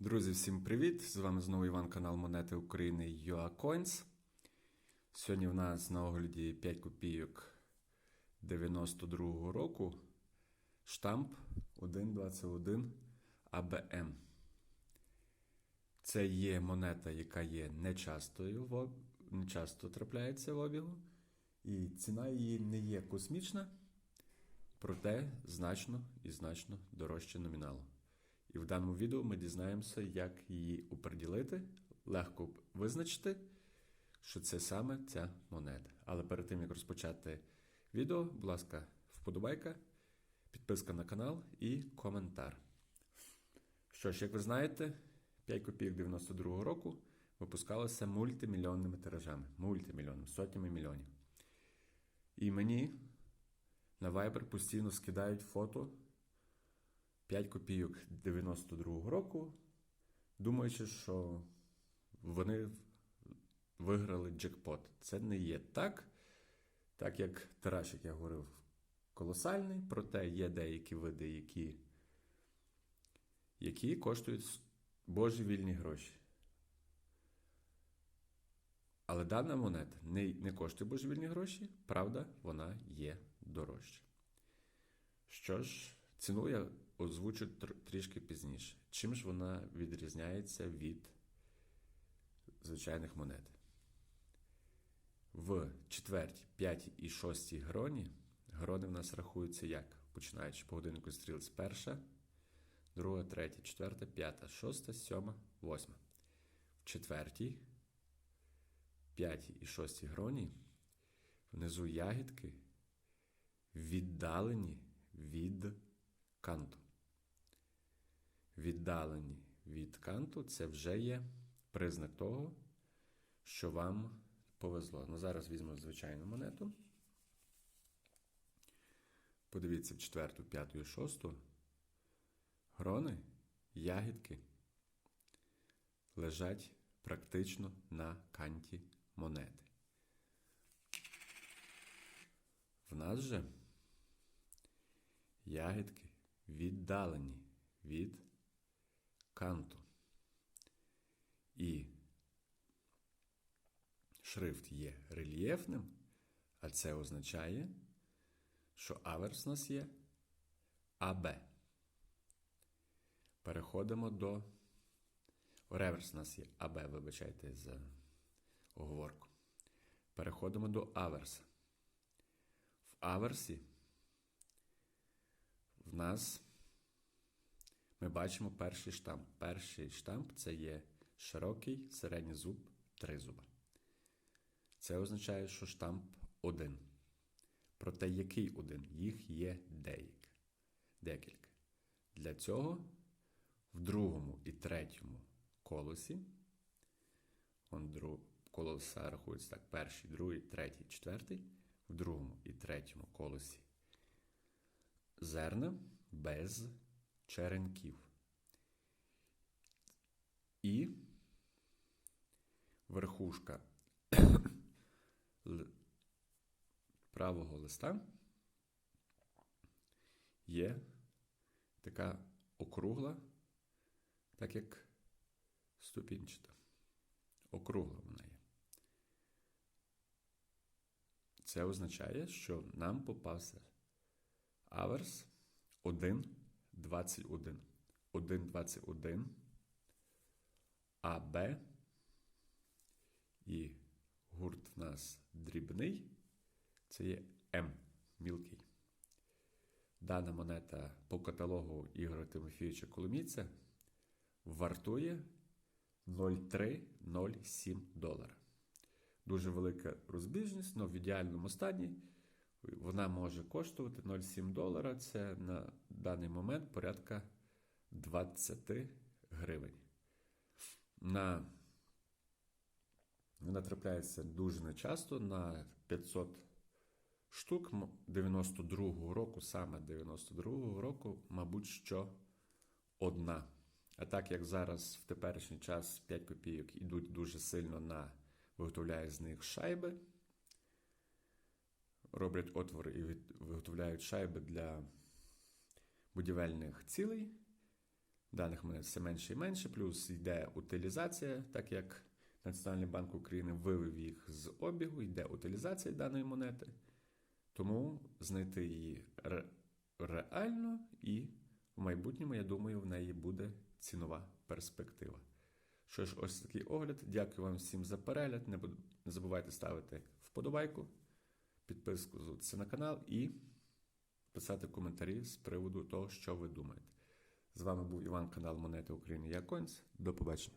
всім привіт! З вами знову Іван, канал Монети України UACoins. Сьогодні в нас на огляді 5 копійок 92-го року. Штамп 121 АБМ. Це є монета, яка є нечастою, в об- не часто трапляється в обігу. І ціна її не є космічна, проте значно і значно дорожче номіналу. І в даному відео ми дізнаємося, як її оприділити, легко визначити, що це саме ця монета. Але перед тим як розпочати відео, будь ласка, вподобайка, підписка на канал і коментар. Що ж, як ви знаєте, 5 копійок 92-го року випускалося мультимільйонними тиражами, мультимільйонними, сотнями мільйонів. І мені на Viber постійно скидають фото 5 копійок 92-го року, думаючи, що вони виграли джекпот. Це не є так, так як тираж, як я говорив, колосальний, проте є деякі види, які, які коштують божевільні гроші. Але дана монета не, не коштує божевільні гроші, правда, вона є дорожча. Що ж, ціну я озвучу тр- трішки пізніше. Чим ж вона відрізняється від звичайних монет? В четвертій, п'ятій і шостій гроні грони в нас рахуються як? Починаючи по годиннику стріл з перша, друга, третя, четверта, п'ята, шоста, сьома, восьма. В четвертій, п'ятій і шостій гроні внизу ягідки віддалені від канту. Віддалені від канту це вже є признак того, що вам повезло. Ну, зараз візьмемо звичайну монету. Подивіться четверту, п'яту і шосту. Грони, ягідки лежать практично на канті монети. В нас же ягідки віддалені від канту. І шрифт є рельєфним, а це означає, що аверс у нас є АБ. Переходимо до. Реверс у нас є АБ, вибачайте за оговорку. Переходимо до аверса. В аверсі в нас ми бачимо перший штамп. Перший штамп це є широкий середній зуб тризуба. Це означає, що штамп один. Проте який один? Їх є деякі. декілька. Для цього в другому і третьому колосі, колоса рахується так, перший, другий, третій, четвертий, в другому і третьому колосі зерна без черенків. І верхушка правого листа є така округла, так як ступінчата. Округла вона є. Це означає, що нам попався аверс 1,21. 1,21 АБ і гурт в нас дрібний. Це є М мілкий. Дана монета по каталогу Ігоря Тимофійовича Коломійця вартує 0,307 долара. Дуже велика розбіжність, але в ідеальному стані вона може коштувати 0,7 долара. Це на даний момент порядка 20 гривень. На вона трапляється дуже нечасто на 500 штук 92-го року, саме 92-го року, мабуть, що одна. А так як зараз в теперішній час 5 копійок ідуть дуже сильно на виготовляють з них шайби, роблять отвори і виготовляють шайби для будівельних цілей, даних монет все менше і менше, плюс йде утилізація, так як Національний банк України вивів їх з обігу, йде утилізація даної монети. Тому знайти її ре- реально і в майбутньому, я думаю, в неї буде цінова перспектива. Що ж, ось такий огляд. Дякую вам всім за перегляд. Не забувайте ставити вподобайку, підписуватися на канал і писати коментарі з приводу того, що ви думаєте. З вами був Іван, канал Монети України Яконць. До побачення.